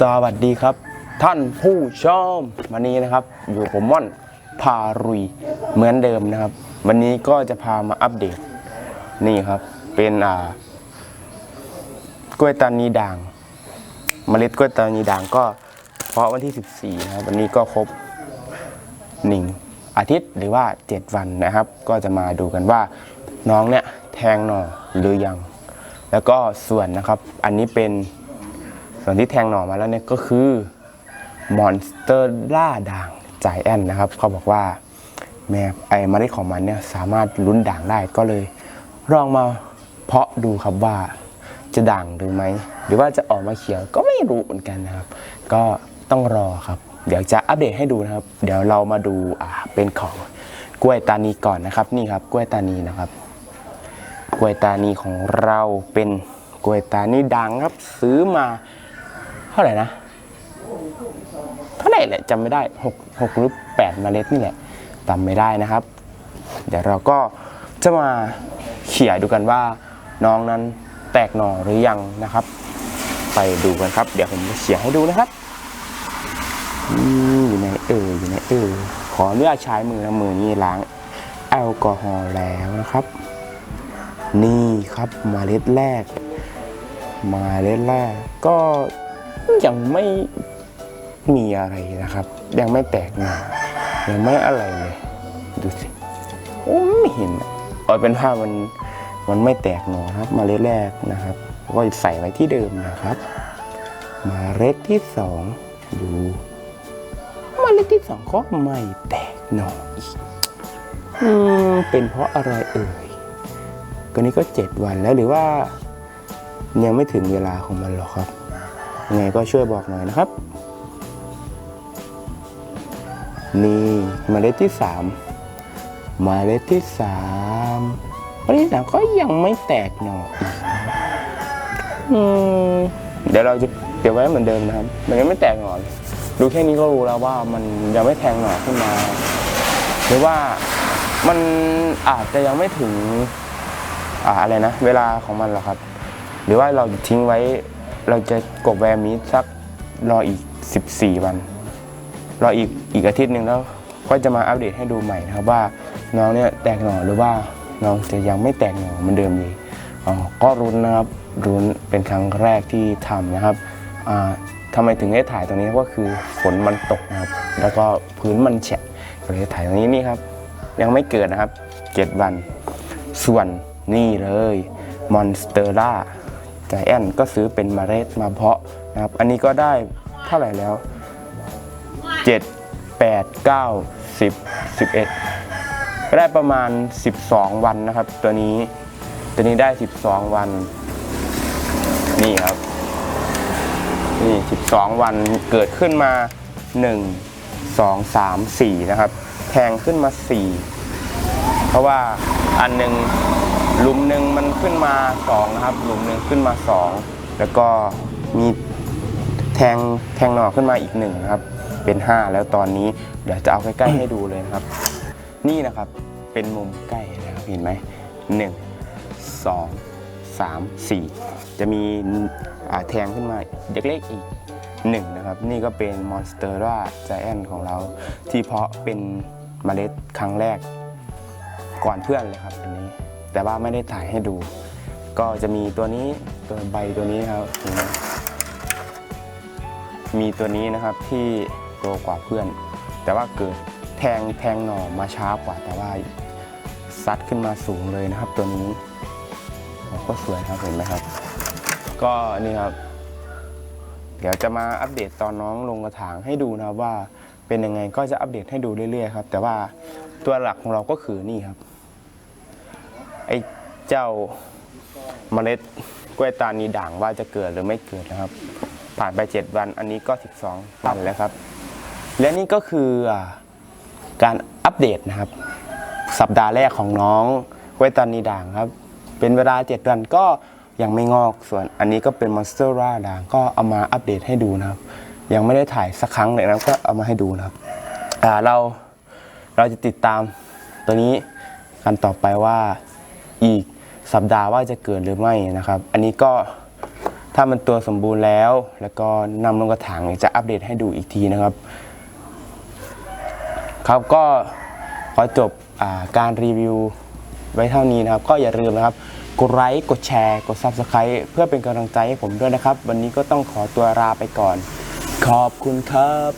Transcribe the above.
สวัสดีครับ ท่านผู้ชมวันนี้นะครับ อยู่ผมม่อนพารุยเหมือนเดิมนะครับ วันนี้ก็จะพามาอัปเดต นี่ครับ เป็นอ่ากล้วยตานีด่างเมล็ดกล้วยตานีด่างก็เพราะวันที่ 14นะครับวันนี้ก็ครบหนึ่งอาทิตย์หรือว่า 7 วันนะครับ ก็จะมาดูกันว่าน้องเนี่ยแทงหน่อหรือยัง แล้วก็ส่วนนะครับ อันนี้เป็น ส่วนที่แทงหน่อมาแล้วเนี่ยก็คือมอนสเตอร์ล่าด่างจ่ายแอนนะครับ เขาบอกว่าแม่ไอ้มล็ดของมันเนี่ยสามารถลุ้นด่างได้ก็เลยลองมาเพาะดูครับว่าจะด่างหรือไม่หรือว่าจะออกมาเขียวก็ไม่รู้เหมือนกันนะครับ ก็ต้องรอครับ เดี๋ยวจะอัปเดตให้ดูนะครับ เดี๋ยวเรามาดูอ่าเป็นของกล้วยตานีก่อนนะครับ นี่ครับกล้วยตานีนะครับ กล้วยตานีของเราเป็นกล้วยตานีดังครับ ซื้อมา ท่าไหร่นะเท่าไหร่แหละจำไม่ได้หกหกหรือแปดเมล็ดนี่แหละจำไม่ได้นะครับ เดี๋ยวเราก็จะมาเขี่ยดูกันว่าน้องนั้นแตกหน่อหรือยังนะครับ ไปดูกันครับ เดี๋ยวผมจะเขี่ยให้ดูนะครับอยู่ในเอออยู่ในเออขอเลือกใช้มือนะมือนี่ล้างแอลกอฮอล์แล้วนะครับ นี่ครับมาเล็ดแรก มาเล่นแรกก็ ยังไม่มีอะไรนะครับ ยังไม่แตกหนายังไม่อะไรเลย ดูสิโอ้ไม่เห็นอะเอาเป็นว่ามันมันไม่แตกหนอครับ มาเล็ดแรกนะครับ ก็ใส่ไว้ที่เดิมนะครับ มาเล็ดที่สองดูมาเล็ดที่สองก็ไม่แตกหนออีกอืมเป็นเพราะอะไรเอ่ยก็นี้ก็เจ็ดวันแล้วหรือว่า ยังไม่ถึงเวลาของมันหรอกครับ ยังไงก็ช่วยบอกหน่อยนะครับ นี่เมล็ดที่สามเล็ดที่สามเล็ดที่สามก็ยังไม่แตกหน่ออืมเดี๋ยวเราจะเก็บไว้เหมือนเดิมนะครับ มันยังไม่แตกหน่อดูแค่นี้ก็รู้แล้วว่ามันยังไม่แทงหน่อขึ้นมา หรือว่ามันอาจจะยังไม่ถึง อ่าอะไรนะ เวลาของมันหรอครับ หรือว่าเราทิ้งไว้ เราจะกบแวร์มีสักรออีก 14 วัน รออีกอีกอาทิตย์หนึ่งแล้ว ก็จะมาอัปเดตให้ดูใหม่นะครับว่าน้องเนี่ยแตกหน่อหรือว่าน้องจะยังไม่แตกหน่อเหมือนเดิมอยู่อ๋อก็รุนนะครับรุนเป็นครั้งแรกที่ทำนะครับทำไมถึงได้ถ่ายตรงนี้ก็คือฝนมันตกนะครับ แล้วก็พื้นมันแฉะก็เลยถ่ายตรงนี้นี่ครับ ยังไม่เกิดนะครับ 7 วัน ส่วนนี่เลยมอนสเตอร่า ใจแอนก็ซื้อเป็นเมล็ดมาเพาะนะครับ อันนี้ก็ได้เท่าไหร่แล้ว 7 8 9 10 11 ก็ได้ประมาณ 12 วันนะครับ ตัวนี้ตัวนี้ได้ 12 วัน นี่ครับนี่ 12 วันเกิดขึ้นมา 1 2 3 4 นะครับ แทงขึ้นมา 4 เพราะว่าอันหนึ่ง หลุมหนึ่งมันขึ้นมา2นะครับหลุมหนึ่งขึ้นมา 2 แล้วก็มีแทงแทงหน่อขึ้นมาอีกหนึ่งนะครับ เป็น 5 แล้วตอนนี้เดี๋ยวจะเอาใกล้ๆให้ดูเลยนะครับ นี่นะครับเป็นมุมใกล้นะครับเห็นไหมหนึ่งสองสามสี่จะมีแทงขึ้นมาเล็กๆอีกหนึ่งนะครับ นี่ก็เป็นมอนสเตอร่าไจแอนของเรา ที่เพาะเป็นเมล็ดครั้งแรกก่อนเพื่อนเลยครับอันนี้ แต่ว่าไม่ได้ถ่ายให้ดู ก็จะมีตัวนี้ตัวใบตัวนี้ครับ มีตัวนี้นะครับที่โตกว่าเพื่อน แต่ว่าเกิดแทงแทงหน่อมาช้ากว่า แต่ว่าซัดขึ้นมาสูงเลยนะครับ ตัวนี้ก็สวยครับเห็นไหมครับ ก็นี่ครับ เดี๋ยวจะมาอัปเดตตอนน้องลงกระถางให้ดูนะครับว่าเป็นยังไงก็จะอัปเดตให้ดูเรื่อยๆครับ แต่ว่าตัวหลักของเราก็คือนี่ครับ เจ้าเมล็ดกล้วยตานีด่างว่าจะเกิดหรือไม่เกิดนะครับ ผ่านไป 7 วันอันนี้ก็ 12 วันแล้วครับ และนี่ก็คือการอัปเดตนะครับ สัปดาห์แรกของน้องกล้วยตานีด่างครับ เป็นเวลา 7 วันก็ยังไม่งอกส่วนอันนี้ก็เป็นมอนสเตอร่าด่างก็เอามาอัปเดตให้ดูนะครับ ยังไม่ได้ถ่ายสักครั้งเลยนะก็เอามาให้ดูนะครับเราเราจะติดตามตัวนี้กันต่อไปว่าอีก สัปดาห์ว่าจะเกิดหรือไม่นะครับ อันนี้ก็ถ้ามันตัวสมบูรณ์แล้ว แล้วก็นำลงกระถางจะอัปเดตให้ดูอีกทีนะครับ ครับก็ขอจบอาการรีวิวไว้เท่านี้นะครับ ก็อย่าลืมนะครับ กดไลค์กดแชร์ กด Subscribe เพื่อเป็นกำลังใจให้ผมด้วยนะครับ วันนี้ก็ต้องขอตัวลาไปก่อน ขอบคุณครับ